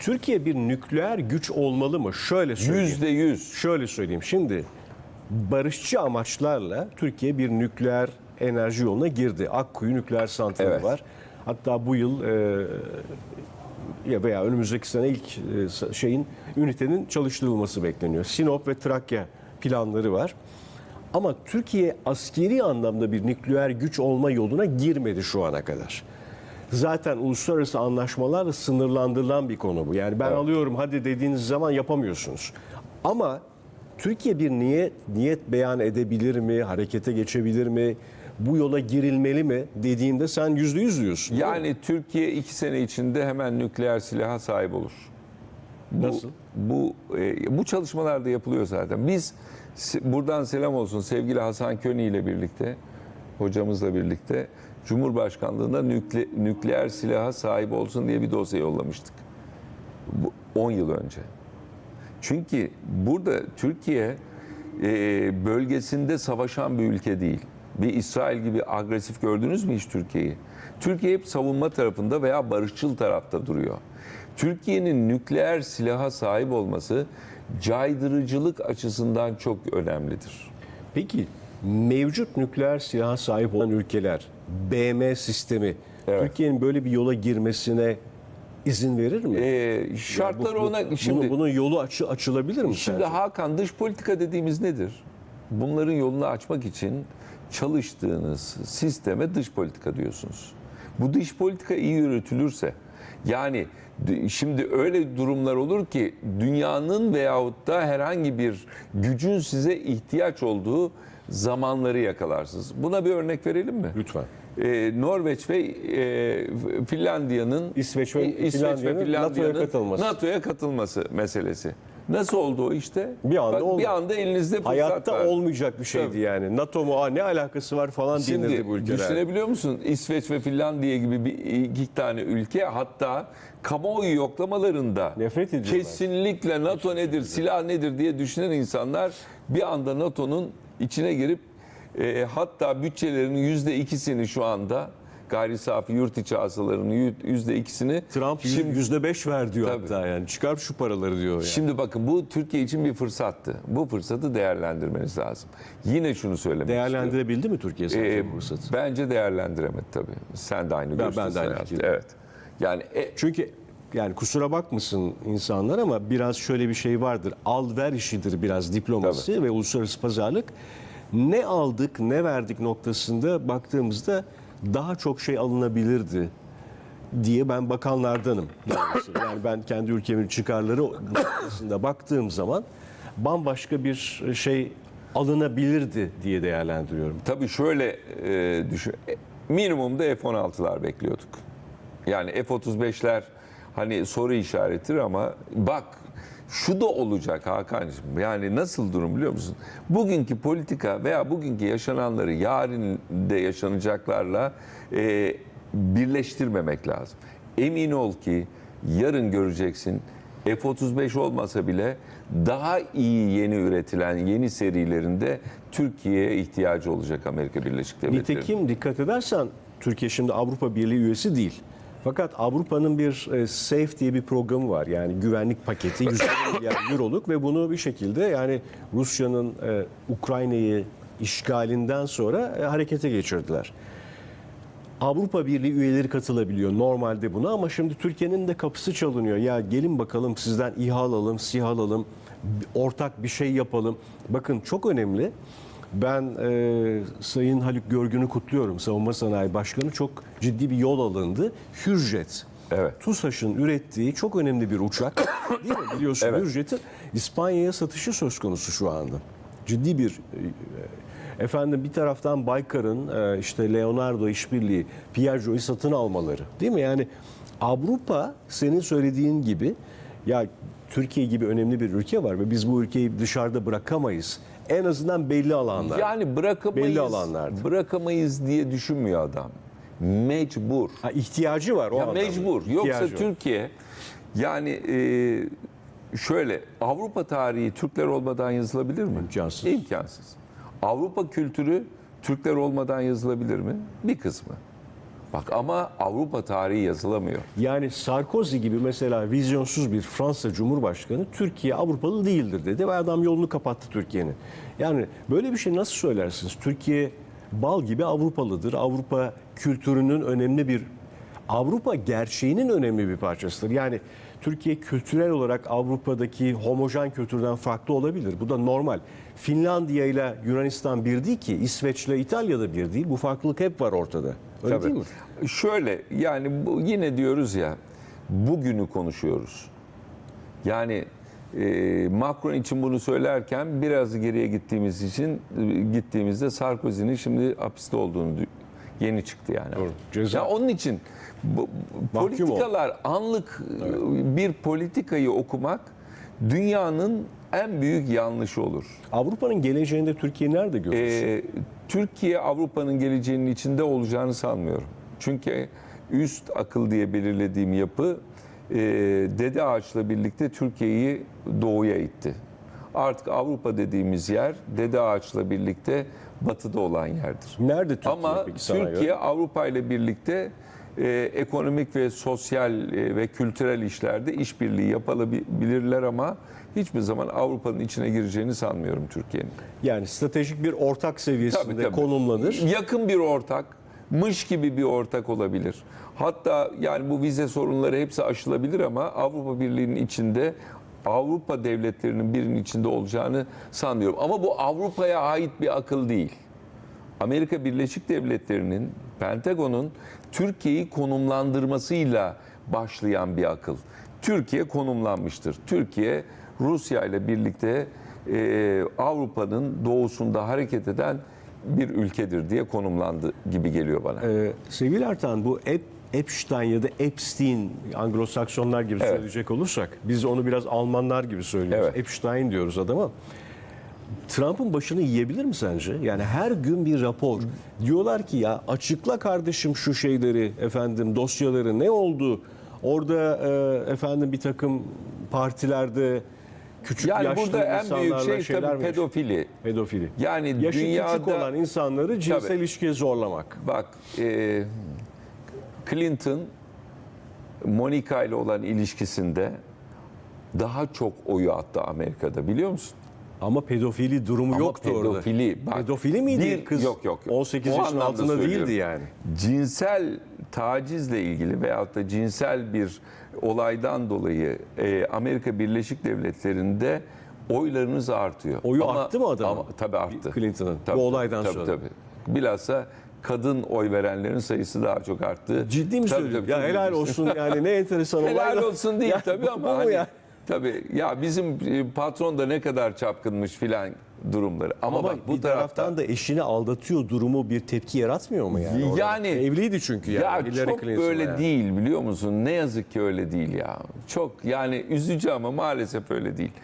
Türkiye bir nükleer güç olmalı mı? Şöyle söyleyeyim. Yüzde yüz. Şöyle söyleyeyim. Şimdi barışçı amaçlarla Türkiye bir nükleer enerji yoluna girdi. Akkuyu nükleer santrali Evet. var. Hatta bu yıl e, ya veya önümüzdeki sene ilk e, şeyin ünitenin çalıştırılması bekleniyor. Sinop ve Trakya planları var. Ama Türkiye askeri anlamda bir nükleer güç olma yoluna girmedi şu ana kadar. Zaten uluslararası anlaşmalarla sınırlandırılan bir konu bu. Yani ben Evet. alıyorum hadi dediğiniz zaman yapamıyorsunuz. Ama Türkiye bir niyet niyet beyan edebilir mi? Harekete geçebilir mi? Bu yola girilmeli mi dediğimde sen yüzde yüz diyorsun. Yani Türkiye iki sene içinde hemen nükleer silaha sahip olur. Bu, Nasıl? Bu e, bu çalışmalar da yapılıyor zaten. Biz buradan selam olsun sevgili Hasan Köni ile birlikte hocamızla birlikte Cumhurbaşkanlığına nükle, nükleer silaha sahip olsun diye bir dosya yollamıştık. Bu 10 yıl önce. Çünkü burada Türkiye e, bölgesinde savaşan bir ülke değil. Bir İsrail gibi agresif gördünüz mü hiç Türkiye'yi? Türkiye hep savunma tarafında veya barışçıl tarafta duruyor. Türkiye'nin nükleer silaha sahip olması caydırıcılık açısından çok önemlidir. Peki mevcut nükleer silaha sahip olan ülkeler BM sistemi Evet. Türkiye'nin böyle bir yola girmesine izin verir mi? E, şartları Bu- bu- ona şimdi bunun yolu açı, açılabilir mi? Şimdi sence? Hakan dış politika dediğimiz nedir? Bunların yolunu açmak için çalıştığınız sisteme dış politika diyorsunuz. Bu dış politika iyi yürütülürse yani şimdi öyle durumlar olur ki dünyanın veyahut da herhangi bir gücün size ihtiyaç olduğu zamanları yakalarsınız. Buna bir örnek verelim mi? Lütfen. Ee, Norveç ve e, Finlandiya'nın İsveç ve İsveç Finlandiya'nın NATO'ya katılması. NATO'ya katılması meselesi. Nasıl oldu o işte? Bir anda Bak, oldu. Bir anda elinizde fırsat Hayatta var. olmayacak bir şeydi Tabii. yani. NATO mu Aa, ne alakası var falan denirdi Şimdi bu ülkeler. düşünebiliyor musun? İsveç ve Finlandiya gibi bir iki tane ülke hatta kamuoyu yoklamalarında Nefret ediyorlar. kesinlikle NATO nedir, silah nedir diye düşünen insanlar bir anda NATO'nun içine girip e, hatta bütçelerinin yüzde ikisini şu anda gayri safi yurt içi hasılarının yüzde ikisini Trump şimdi yüzde beş ver diyor Tabii. hatta yani. Çıkar şu paraları diyor yani. Şimdi bakın bu Türkiye için bir fırsattı. Bu fırsatı değerlendirmeniz lazım. Yine şunu söylemek istiyorum. Değerlendirebildi mi Türkiye sence Ee, bu fırsatı? bence değerlendiremedi tabii. Sen de aynı Ben- ben de aynı. Evet. Yani e, Çünkü yani kusura bakmasın insanlar ama biraz şöyle bir şey vardır. Al ver işidir biraz diplomasi ve uluslararası pazarlık. Ne aldık ne verdik noktasında baktığımızda daha çok şey alınabilirdi diye ben bakanlardanım. yani ben kendi ülkemin çıkarları noktasında baktığım zaman bambaşka bir şey alınabilirdi diye değerlendiriyorum. tabii şöyle e, düşün. e, Minimumda F-16'lar bekliyorduk. Yani F-35'ler hani soru işaretidir ama bak şu da olacak Hakan'cığım. Yani nasıl durum biliyor musun? Bugünkü politika veya bugünkü yaşananları yarın de yaşanacaklarla e, birleştirmemek lazım. Emin ol ki yarın göreceksin F-35 olmasa bile daha iyi yeni üretilen yeni serilerinde Türkiye'ye ihtiyacı olacak Amerika Birleşik Devletleri. Nitekim dikkat edersen Türkiye şimdi Avrupa Birliği üyesi değil. Fakat Avrupa'nın bir e, SAFE diye bir programı var. Yani güvenlik paketi 100 milyar euroluk ve bunu bir şekilde yani Rusya'nın e, Ukrayna'yı işgalinden sonra e, harekete geçirdiler. Avrupa Birliği üyeleri katılabiliyor normalde buna ama şimdi Türkiye'nin de kapısı çalınıyor. Ya gelin bakalım sizden İHA alalım, SİHA alalım, ortak bir şey yapalım. Bakın çok önemli. Ben e, Sayın Haluk Görgün'ü kutluyorum. Savunma Sanayi Başkanı çok ciddi bir yol alındı. Hürjet. Evet. TUSAŞ'ın ürettiği çok önemli bir uçak. Değil mi? Biliyorsun Evet. Hürjet'in İspanya'ya satışı söz konusu şu anda. Ciddi bir e, efendim bir taraftan Baykar'ın e, işte Leonardo işbirliği Piaggio'yu satın almaları. Değil mi? Yani Avrupa senin söylediğin gibi ya Türkiye gibi önemli bir ülke var ve biz bu ülkeyi dışarıda bırakamayız. En azından belli alanlar. Yani bırakamayız, Belli alanlarda. bırakamaz diye düşünmüyor adam. Mecbur. Ha, ihtiyacı var o Ya anlamda. mecbur. Yoksa İhtiyacı var. Türkiye yani e, şöyle Avrupa tarihi Türkler olmadan yazılabilir mi? İmkansız. İmkansız. Avrupa kültürü Türkler olmadan yazılabilir mi? Bir kısmı. Bak ama Avrupa tarihi yazılamıyor. Yani Sarkozy gibi mesela vizyonsuz bir Fransa Cumhurbaşkanı Türkiye Avrupalı değildir dedi ve adam yolunu kapattı Türkiye'nin. Yani böyle bir şey nasıl söylersiniz? Türkiye bal gibi Avrupalıdır. Avrupa kültürünün önemli bir Avrupa gerçeğinin önemli bir parçasıdır. Yani Türkiye kültürel olarak Avrupa'daki homojen kültürden farklı olabilir. Bu da normal. Finlandiya ile Yunanistan bir değil ki. İsveç ile İtalya da bir değil. Bu farklılık hep var ortada. Öyle Tabii. değil mi? Şöyle yani bu, yine diyoruz ya bugünü konuşuyoruz. Yani e, Macron için bunu söylerken biraz geriye gittiğimiz için e, gittiğimizde Sarkozy'nin şimdi hapiste olduğunu du- yeni çıktı yani. Doğru. Ceza. Ya onun için bu, politikalar anlık e, bir politikayı okumak dünyanın en büyük yanlışı olur. Avrupa'nın geleceğinde Türkiye nerede görüyorsun? Ee, Türkiye Avrupa'nın geleceğinin içinde olacağını sanmıyorum. Çünkü üst akıl diye belirlediğim yapı e, Dede Ağaç'la birlikte Türkiye'yi doğuya itti. Artık Avrupa dediğimiz yer Dede Ağaç'la birlikte batıda olan yerdir. Nerede Türkiye Ama peki sana Türkiye göre? Avrupa ile birlikte e, ekonomik ve sosyal e, ve kültürel işlerde işbirliği yapabilirler ama hiçbir zaman Avrupa'nın içine gireceğini sanmıyorum Türkiye'nin. Yani stratejik bir ortak seviyesinde Tabii, tabii. konumlanır. Yakın bir ortak, mış gibi bir ortak olabilir. Hatta yani bu vize sorunları hepsi aşılabilir ama Avrupa Birliği'nin içinde Avrupa devletlerinin birinin içinde olacağını sanmıyorum. Ama bu Avrupa'ya ait bir akıl değil. Amerika Birleşik Devletleri'nin, Pentagon'un Türkiye'yi konumlandırmasıyla başlayan bir akıl. Türkiye konumlanmıştır. Türkiye Rusya ile birlikte e, Avrupa'nın doğusunda hareket eden bir ülkedir diye konumlandı gibi geliyor bana. Ee, sevgili Ertan bu Ep, Epstein ya da Epstein Anglo-Saksonlar gibi Evet. söyleyecek olursak biz onu biraz Almanlar gibi söylüyoruz. Evet. Epstein diyoruz adama. Trump'ın başını yiyebilir mi sence? Yani her gün bir rapor. Diyorlar ki ya açıkla kardeşim şu şeyleri efendim dosyaları ne oldu? Orada e, efendim bir takım partilerde küçük Yani yaşlı burada en büyük şey şeyler tabii mi? pedofili. Pedofili. Yani Yaşı küçük dünyada olan insanları cinsel Tabii. ilişkiye zorlamak. Bak e, Clinton Monica ile olan ilişkisinde daha çok oyu attı Amerika'da biliyor musun? Ama pedofili durumu Ama yoktu orada. pedofili, bak, pedofili miydi bir- kız? yok, yok, yok. 18 O yaşın altında söylüyorum. değildi yani. cinsel tacizle ilgili veyahut da cinsel bir olaydan dolayı e, Amerika Birleşik Devletleri'nde oylarınız artıyor. Oyu arttı mı adamın? Ama, tabii arttı. Clinton'ın, bu Tabii, olaydan tabii, sonra. Tabii. Bilhassa kadın oy verenlerin sayısı daha çok arttı. Ciddi mi Tabii, söylüyorsun? tabii, Ya tabii. helal olsun yani ne enteresan Helal olaylar. olsun değil Ya tabii ama hani, ya? Tabii ya bizim e, patron da ne kadar çapkınmış filan durumları. Ama, Ama bak bu bir taraftan taraftan da eşini aldatıyor durumu bir tepki yaratmıyor mu yani? orada? Yani- evliydi çünkü yani. Ya Hillary çok Clinton'la böyle yani. değil biliyor musun? Ne yazık ki öyle değil ya. Çok yani üzücü ama maalesef öyle değil.